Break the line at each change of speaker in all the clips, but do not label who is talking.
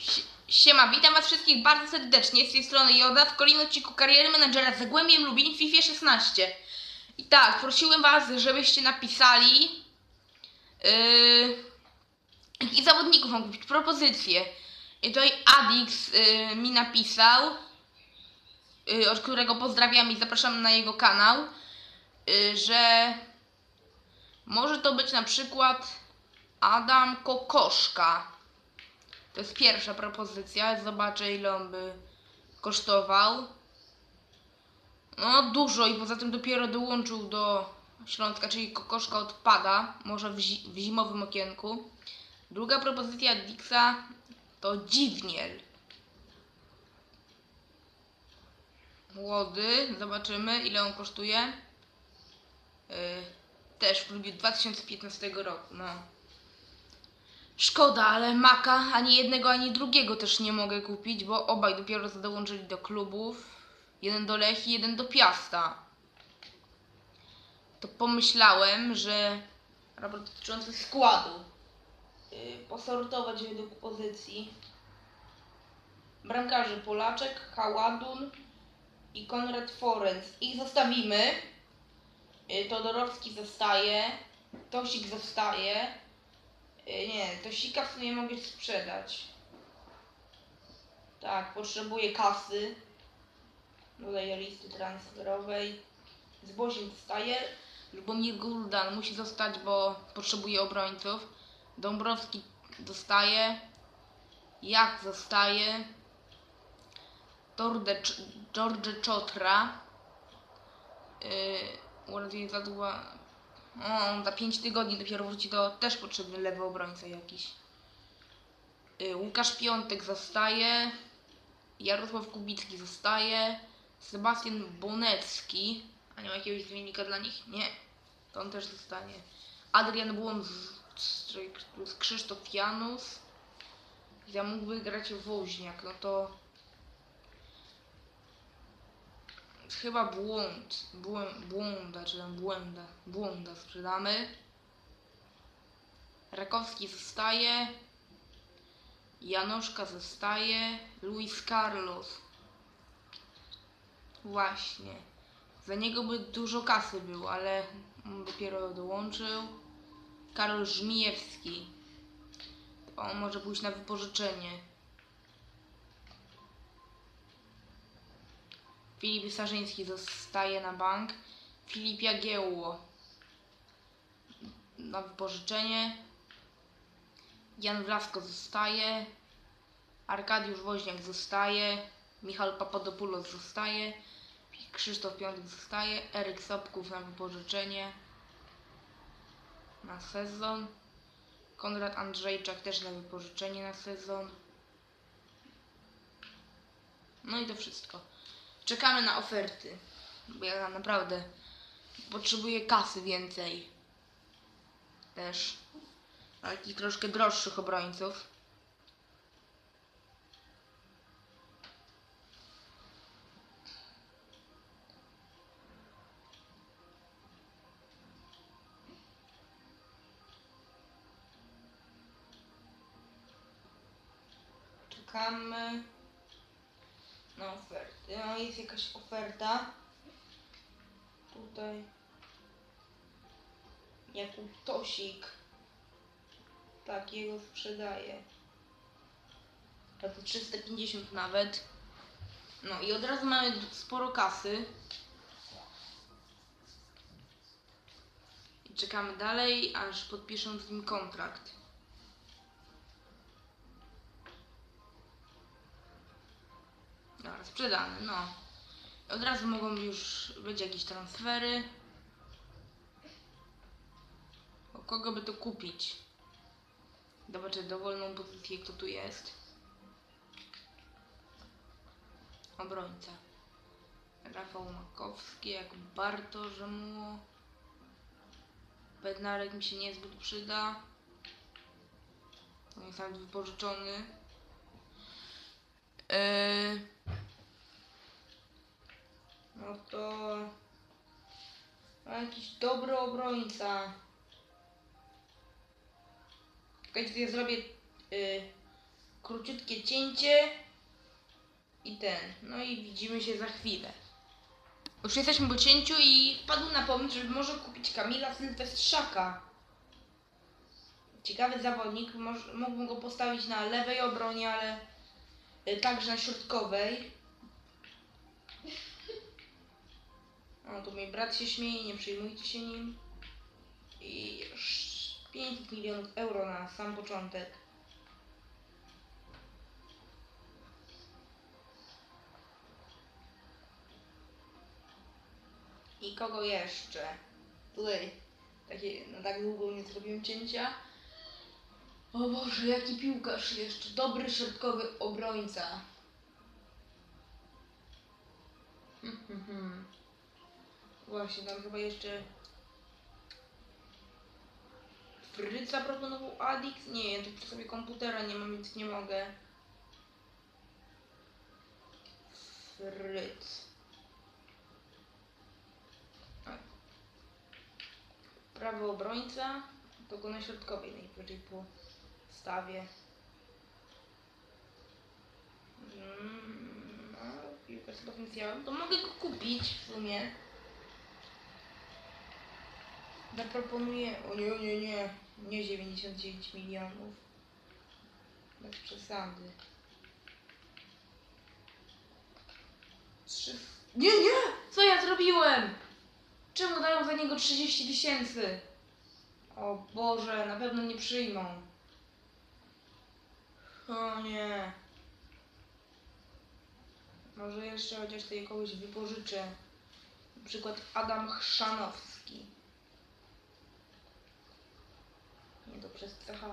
Sie- Siema, witam was wszystkich bardzo serdecznie z tej strony Joda w kolejnym odcinku kariery menadżera z Zagłębiem Lubin w FIFA 16. I tak, prosiłem was, żebyście napisali yy, jakich zawodników mam kupić, propozycje. I tutaj Adix yy, mi napisał, yy, od którego pozdrawiam i zapraszam na jego kanał, yy, że może to być na przykład Adam Kokoszka. To jest pierwsza propozycja. Zobaczę ile on by kosztował. No dużo i poza tym dopiero dołączył do Śląska, czyli kokoszka odpada. Może w, zi- w zimowym okienku. Druga propozycja Dixa to Dziwniel. Młody. Zobaczymy ile on kosztuje. Yy, też w lubiu 2015 roku. No. Szkoda, ale Maka ani jednego, ani drugiego też nie mogę kupić, bo obaj dopiero dołączyli do klubów. Jeden do Lechi, jeden do Piasta. To pomyślałem, że raport dotyczący składu. Yy, posortować według pozycji. Bramkarzy Polaczek, Haładun i Konrad Forenc. Ich zostawimy. Yy, Todorowski zostaje. Tosik zostaje. Y, Nie, to sika w sumie mogę sprzedać. Tak, potrzebuję kasy. Dodaję listy transferowej. Z Boziem zostaje. Lubomir Guldan musi zostać, bo potrzebuje obrońców. Dąbrowski dostaje. Jak zostaje. Torde, George Chotra. Yy, uratuje zadła. On za 5 tygodni dopiero wróci, to też potrzebny lewy obrońca jakiś. Y, Łukasz Piątek zostaje. Jarosław Kubicki zostaje. Sebastian Bonecki. A nie ma jakiegoś zmiennika dla nich? Nie. To on też zostanie. Adrian Błąd z, z Krzysztof Janus. Ja mógłby grać Woźniak, no to chyba błąd, błąda, czy tam błęda, błąda sprzedamy. Rakowski zostaje. Janoszka zostaje. Luis Carlos. Właśnie. Za niego by dużo kasy było, ale dopiero dołączył. Karol Żmijewski. On może pójść na wypożyczenie. Filip Sarzyński zostaje na bank. Filip Jagiełło na wypożyczenie. Jan Wlasko zostaje. Arkadiusz Woźniak zostaje. Michał Papadopoulos zostaje. Krzysztof Piątek zostaje. Eryk Sobków na wypożyczenie. Na sezon. Konrad Andrzejczak też na wypożyczenie na sezon. No i to wszystko. Czekamy na oferty. Bo ja naprawdę potrzebuję kasy więcej. Też. Takich troszkę droższych obrońców. Czekamy na oferty. No jest jakaś oferta. Tutaj. Jakub Tosik. Tak, jego sprzedaje. To 350 nawet. No i od razu mamy sporo kasy. I czekamy dalej, aż podpiszą z nim kontrakt. Dobra, sprzedany, no. Od razu mogą już być jakieś transfery. O kogo by to kupić? Zobaczę dowolną pozycję, kto tu jest. Obrońca. Rafał Makowski, jak Bartosz mu. Bednarek mi się niezbyt przyda. On jest nawet wypożyczony. Yy... No to... Jakiś dobry obrońca. Czekajcie, ja zrobię y, króciutkie cięcie i ten. No i widzimy się za chwilę. Już jesteśmy po cięciu i wpadł na pomysł, żeby może kupić Kamila Sylwestrzaka. Ciekawy zawodnik, moż, mógłbym go postawić na lewej obronie, ale y, także na środkowej. O, tu mój brat się śmieje, nie przejmujcie się nim. I sz- 500 milionów euro na sam początek. I kogo jeszcze? Tutaj takie, no tak długo nie zrobiłem cięcia. O Boże, jaki piłkarz jeszcze. Dobry środkowy obrońca. Hmm, hmm, hmm. Właśnie, tam chyba jeszcze Fryca proponował Adix? Nie, ja tu sobie komputera nie mam, więc nie mogę. Fryc. O. Prawy obrońca, to go na środkowej najwyżej postawię. Mm, no, piłka z potencjałem. To mogę go kupić w sumie. Zaproponuję. O nie, nie, nie. Nie 99 milionów. Bez przesady. Trzy... Nie, nie! Co ja zrobiłem? Czemu dają za niego 30 tysięcy? O Boże, na pewno nie przyjmą. O nie. Może jeszcze chociaż sobie kogoś wypożyczę. Na przykład Adam Chrzanowski. Nie, to CH.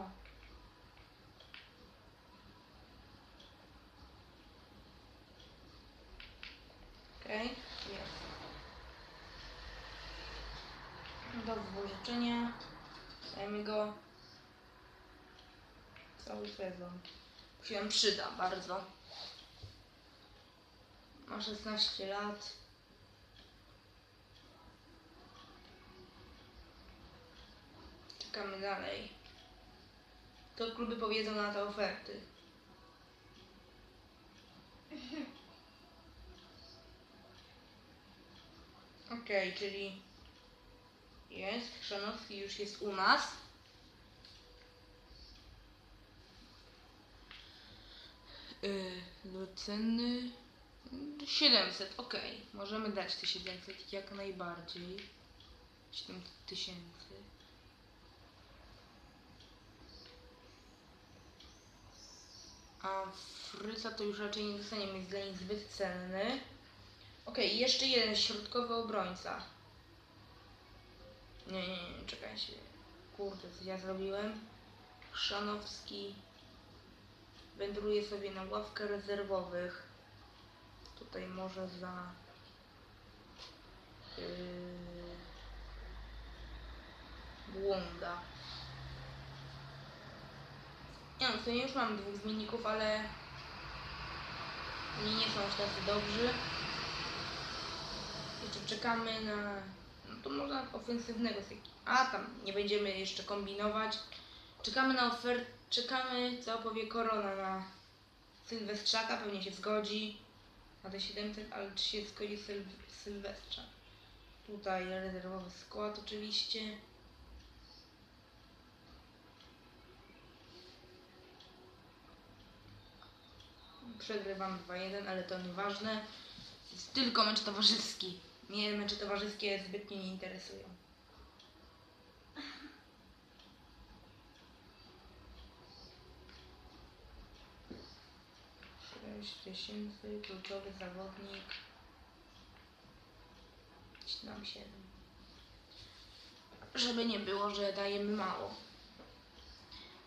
Okej, jest. Do wypożyczenia. Dajmy go cały sezon. Się przyda bardzo. Ma 16 lat. Czekamy dalej. To kluby powiedzą na te oferty. Okej, czyli jest. Chrzanowski już jest u nas. Yy, Lucenny 700, okej. Możemy dać te 700 jak najbardziej. 700 tysięcy. A Fryca to już raczej nie dostaniemy, jest dla nich zbyt cenny. Okej, jeszcze jeden środkowy obrońca. Nie, nie, nie, czekajcie. Kurde, co ja zrobiłem? Szanowski wędruje sobie na ławkę rezerwowych. Tutaj może za... Yy, Błąda. Nie no, to już mam dwóch zmienników, ale oni nie są aż tacy dobrzy. Jeszcze czekamy na... No to można ofensywnego. A, tam nie będziemy jeszcze kombinować. Czekamy na ofert... Czekamy, co powie Korona na Sylwestrzaka. Pewnie się zgodzi na te 700, ale czy się zgodzi Syl... Sylwestrzak? Tutaj rezerwowy skład oczywiście. Przegrywam 2-1, ale to nieważne. Jest tylko mecz towarzyski. Mnie mecze towarzyskie zbytnio nie interesują. Sześć tysięcy, kluczowy zawodnik. Nam siedem. Żeby nie było, że dajemy mało.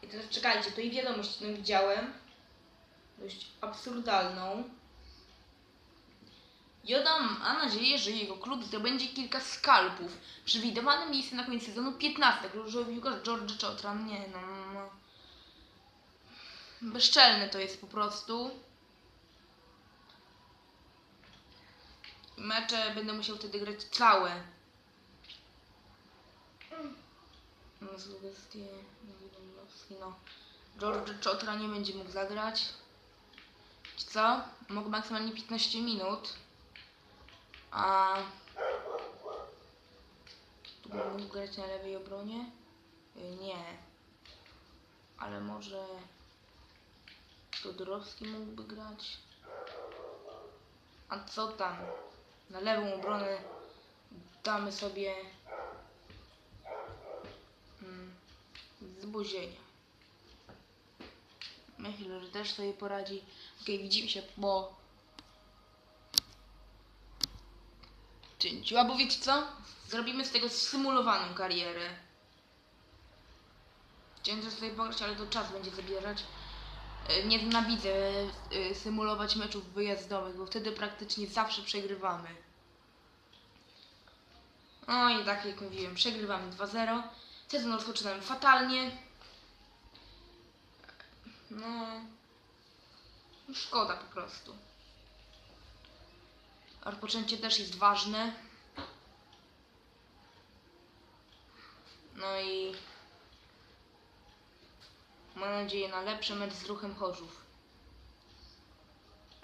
I teraz czekajcie, tu i wiadomość no, widziałem. Dość absurdalną. Joda ma nadzieję, że jego klub zdobędzie kilka skalpów. Przewidywane miejsce na koniec sezonu 15. Różowy piłkarz George Chotran. Nie no, no. Bezczelne to jest po prostu. Mecze będę musiał wtedy grać całe. No, Zlugowski, no, no. George Chotra nie będzie mógł zagrać. Co? Mogę maksymalnie 15 minut. A... Tu bym mógł grać na lewej obronie? Y, Nie. Ale może... Todorowski mógłby grać? A co tam? Na lewą obronę damy sobie... Mm, z buzienia. Myślę, że też sobie poradzi. Okej, widzimy się po cięciu. Albo wiecie co? Zrobimy z tego symulowaną karierę. Chciałem też sobie pograć, ale to czas będzie zabierać. E, Nienawidzę e, symulować meczów wyjazdowych, bo wtedy praktycznie zawsze przegrywamy. No i tak jak mówiłem, przegrywamy 2-0. Sezon rozpoczynamy fatalnie. No, szkoda po prostu. A Rozpoczęcie też jest ważne. No i mam nadzieję na lepszy mecz z ruchem Chorzów.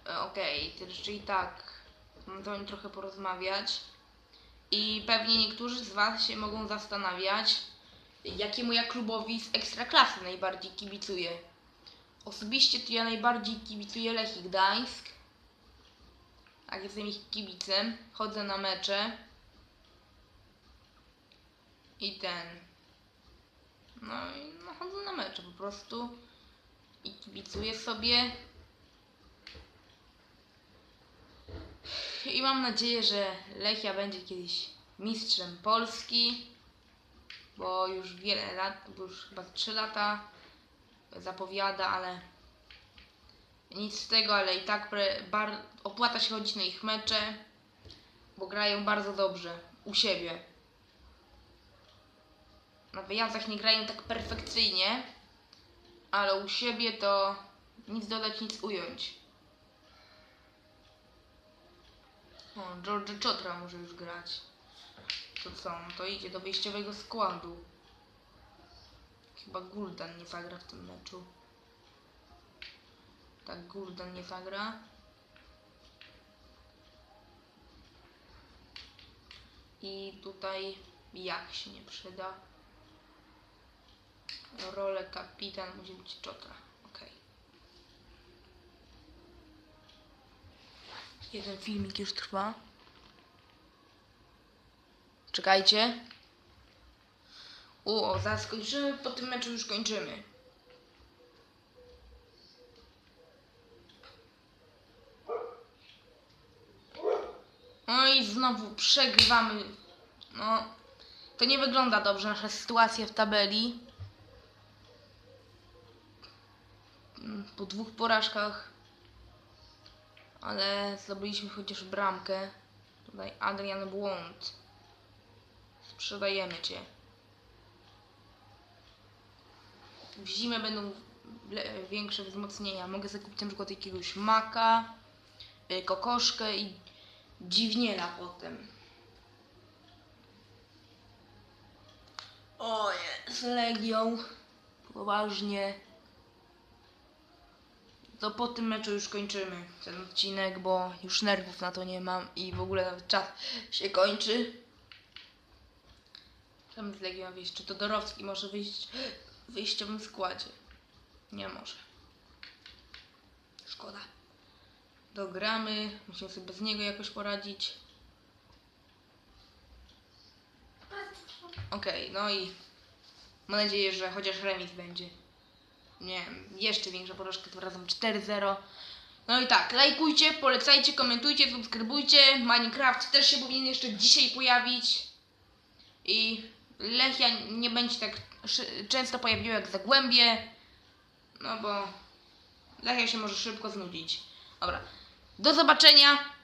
E, Okej, okay, czyli tak, mam to trochę porozmawiać. I pewnie niektórzy z Was się mogą zastanawiać, jakiemu ja klubowi z Ekstraklasy najbardziej kibicuję. Osobiście to ja najbardziej kibicuję Lechii Gdańsk. Tak, jestem ich kibicem. Chodzę na mecze. I ten. No i no, chodzę na mecze po prostu. I kibicuję sobie. I mam nadzieję, że Lechia będzie kiedyś mistrzem Polski. Bo już wiele lat, bo już chyba 3 lata zapowiada, ale nic z tego, ale i tak bar, opłaca się chodzić na ich mecze, bo grają bardzo dobrze u siebie. Na wyjazdach nie grają tak perfekcyjnie, ale u siebie to nic dodać, nic ująć. O, George Chotra może już grać. To co? No to idzie do wyjściowego składu. Chyba Guldan nie zagra w tym meczu. Tak, Guldan nie zagra. I tutaj jak się nie przyda. Rolę kapitan musi być Czotra. Ok. Jeden filmik już trwa. Czekajcie. O, zaraz po tym meczu już kończymy. No i znowu przegrywamy. No, to nie wygląda dobrze nasza sytuacja w tabeli. Po dwóch porażkach. Ale zdobyliśmy chociaż bramkę. Tutaj Adrian Błąd. Sprzedajemy cię. W zimę będą większe wzmocnienia. Mogę zakupić na przykład jakiegoś maka, y, kokoszkę i dziwniela potem. O z Legią. Poważnie. To po tym meczu już kończymy ten odcinek, bo już nerwów na to nie mam i w ogóle nawet czas się kończy. Tam z Legią wyjść. Czy to Dorowski może wyjść wyjściowym składzie? Nie może. Szkoda. Dogramy. Musimy sobie bez niego jakoś poradzić. Okej, no i mam nadzieję, że chociaż remis będzie. Nie wiem, jeszcze większa porażka, tym razem 4-0. No i tak, lajkujcie, polecajcie, komentujcie, subskrybujcie. Minecraft też się powinien jeszcze dzisiaj pojawić. I Lechia nie będzie tak często pojawiła jak Zagłębie. No bo Lechia się może szybko znudzić. Dobra, do zobaczenia.